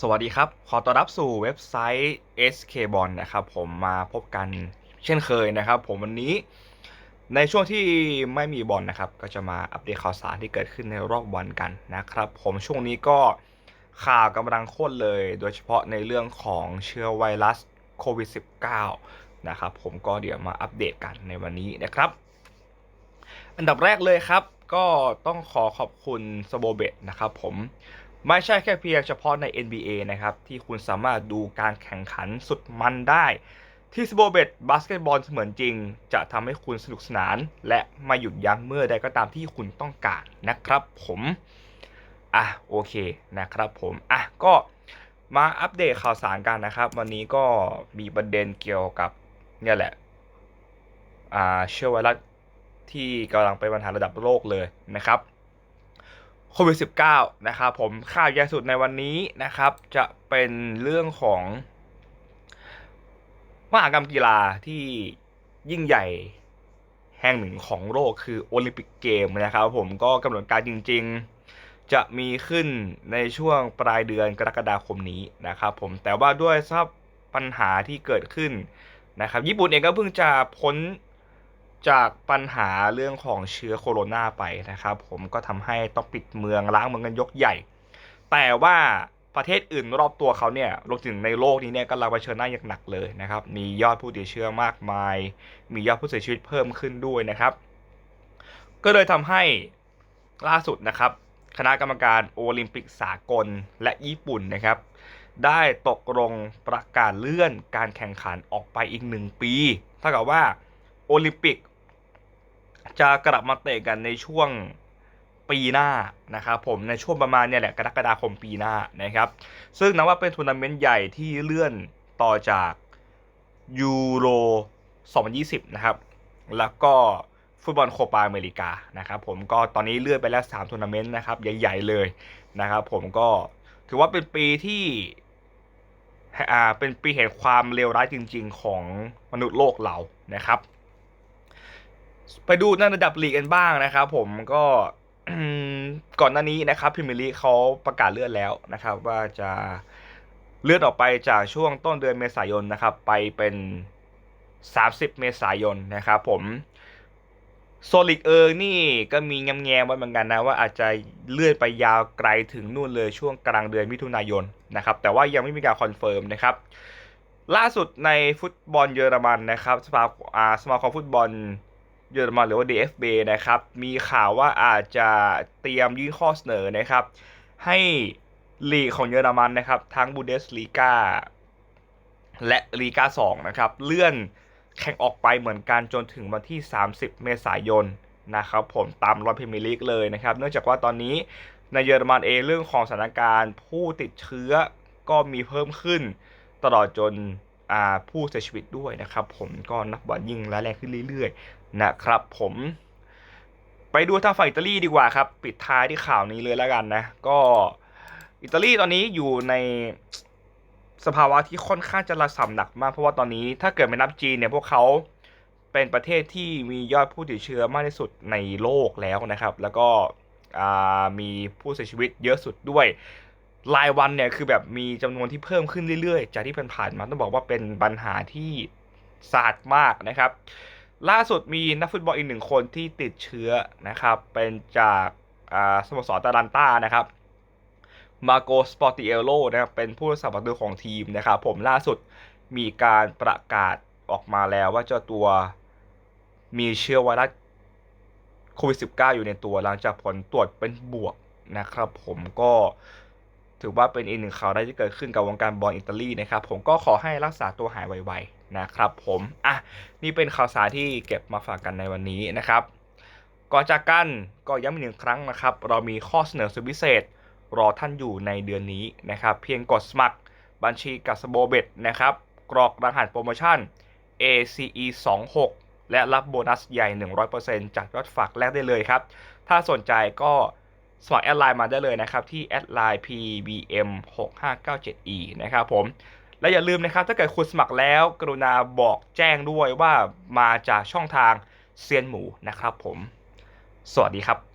สวัสดีครับ ขอต้อนรับสู่เว็บไซต์ SK b o n นะครับผมมาพบกันเช่นเคยนะครับ ผมวันนี้ในช่วงที่ไม่มีบอลนะครับ ก็จะมาอัปเดตข่าวสารที่เกิดขึ้นในรอบวันกันนะครับ ผมช่วงนี้ก็ข่าวกำลังข้นเลย โดยเฉพาะในเรื่องของเชื้อไวรัสโควิด -19 นะครับ ผมก็เดี๋ยวมาอัปเดตกันในวันนี้นะครับ อันดับแรกเลยครับ ก็ต้องขอขอบคุณสโบเบตนะครับผม ไม่ใช่แค่เพียงเฉพาะใน NBA นะครับ ที่คุณสามารถดูการแข่งขันสุดมันได้ ที่สโบเบตบาสเกตบอลเสมือนจริง จะทำให้คุณสนุกสนาน และไม่หยุดยั้งเมื่อใดก็ตามที่คุณต้องการนะครับผมอะโอเคนะครับผมอะก็มาอัปเดตข่าวสารกันนะครับ วันนี้ก็มีประเด็นเกี่ยวกับเนี่ยแหละอ่าเชื้อไวรัสที่กำลังเป็นปัญหาระดับโลกเลยนะครับ โควิด -19 นะครับผมข่าวใหญ่สุดในวันนี้นะครับ จะเป็นเรื่องของมหากรรมกีฬาที่ยิ่งใหญ่แห่งหนึ่งของโลกคือโอลิมปิกเกมนะครับผมก็กำหนดการจริง ๆ จะมีขึ้นในช่วงปลายเดือนกรกฎาคมนี้นะครับผมแต่ว่าด้วยสภาพปัญหาที่เกิดขึ้นนะครับ ญี่ปุ่นเองก็เพิ่งจะพ้น จากปัญหาเรื่องของเชื้อโคโรนาไปนะครับ ผมก็ทำให้ต้องปิดเมืองล้างเมืองกันยกใหญ่ แต่ว่าประเทศอื่นรอบตัวเขาเนี่ยรวมถึงในโลกนี้เนี่ยกำลังเผชิญหน้าอย่างหนักเลยนะครับ มียอดผู้ติดเชื้อมากมาย มียอดผู้เสียชีวิตเพิ่มขึ้นด้วยนะครับ ก็เลยทำให้ล่าสุดนะครับ คณะกรรมการโอลิมปิกสากลและญี่ปุ่นนะครับ ได้ตกลงประกาศเลื่อนการแข่งขันออกไปอีกหนึ่งปี เท่ากับว่าโอลิมปิก จะกลับมาเตะกันในช่วงปีหน้านะครับผมในช่วงประมาณเนี่ยแหละกรกฎาคมปีหน้านะครับ ซึ่งนับว่าเป็นทัวร์นาเมนต์ใหญ่ที่เลื่อนต่อจากยูโร 2020 นะครับ แล้วก็ฟุตบอลโคปาอเมริกานะครับผมก็ตอนนี้เลื่อนไปแล้ว3ทัวร์นาเมนต์นะครับใหญ่ๆเลยนะครับผมก็ถือว่าเป็นปีที่อ่าเป็นปีแห่งความเลวร้ายจริง ๆ ของมนุษย์โลกเรานะครับ ไปดูในระดับลีกกันบ้างนะครับผมก็ก่อนหน้านี้นะครับพิมลีเขาประกาศเลื่อนแล้วนะครับ ว่าจะเลื่อนออกไปจากช่วงต้นเดือนเมษายนนะครับ ไปเป็น 30 เมษายนนะครับ ผมโซลิกเออร์นี่ก็มีแง้มๆไว้เหมือนกันนะว่าอาจจะเลื่อนไปยาวไกลถึงนู่นเลยช่วงกลางเดือนมิถุนายนนะครับแต่ว่ายังไม่มีการคอนเฟิร์มนะครับล่าสุดในฟุตบอลเยอรมันนะครับสมาอาสมาคมฟุตบอล เยอรมันหรือว่า DFB นะครับ มีข่าวว่าอาจจะเตรียมยื่นข้อเสนอนะครับ ให้ลีกของเยอรมันนะครับ ทั้งบูเดสลีกาและลีกา2นะครับ เลื่อนแข่งออกไปเหมือนกันจนถึงวันที่ 30 เมษายนนะครับผมตามรอบพรีเมียร์ลีกเลยนะครับ เนื่องจากว่าตอนนี้ในเยอรมันเองเรื่องของสถานการณ์ผู้ติดเชื้อก็มีเพิ่มขึ้นตลอดจน ผู้เสียชีวิตด้วยนะครับผมก็นับวันยิ่งร้ายแรงขึ้นเรื่อยๆนะครับผมไปดูทางฝั่งอิตาลีดีกว่าครับ ปิดท้ายที่ข่าวนี้เลยแล้วกันนะ ก็อิตาลีตอนนี้อยู่ในสภาวะที่ค่อนข้างจะระสำหนักมาก เพราะว่าตอนนี้ถ้าเกิดไม่นับจีนเนี่ยพวกเขาเป็นประเทศที่มียอดผู้ติดเชื้อมากที่สุดในโลกแล้วนะครับ แล้วก็มีผู้เสียชีวิตเยอะสุดด้วย รายวันเนี่ยคือแบบมีจำนวนที่เพิ่มขึ้นเรื่อยๆ จากที่ผ่านๆมาต้องบอกว่าเป็นปัญหาที่สาดมากนะครับ ล่าสุดมีนักฟุตบอลอีกหนึ่งคนที่ติดเชื้อนะครับ เป็นจากาสโมสรตาลันต้านะครับมาโกสปอร์ติเอโลนะครับเป็นผู้รักษาประตูของทีมนะครับ ผมล่าสุดมีการประกาศออกมาแล้วว่าเจ้าตัวมีเชื้อไวรัสโควิด -19 อยู่ในตัวหลังจากผลตรวจเป็นบวกนะครับ ผมก็ ถือว่าเป็นอีกหนึ่งข่าวได้ที่เกิดขึ้นกับวงการบอลอิตาลีนะครับผมก็ขอให้รักษาตัวหายไวๆนะครับผมอะนี่เป็นข่าวสารที่เก็บมาฝากกันในวันนี้นะครับก่อนจากกันก็ย้ำอีกหนึ่งครั้งนะครับ เรามีข้อเสนอสุดพิเศษ รอท่านอยู่ในเดือนนี้นะครับ เพียงกดสมัครบัญชีกับสโบเบตนะครับ กรอกรหัสโปรโมชั่น ACE 2 6และรับโบนัสใหญ่ 100%จากยอดฝากแรกได้เลยครับ ถ้าสนใจก็ สมัครแอดไลน์มาได้เลยนะครับ ที่แอดไลน์ pbm 6 5 9 7 e นะครับผม และอย่าลืมนะครับ ถ้าเกิดคุณสมัครแล้ว กรุณาบอกแจ้งด้วยว่ามาจากช่องทางเซียนหมูนะครับผม สวัสดีครับ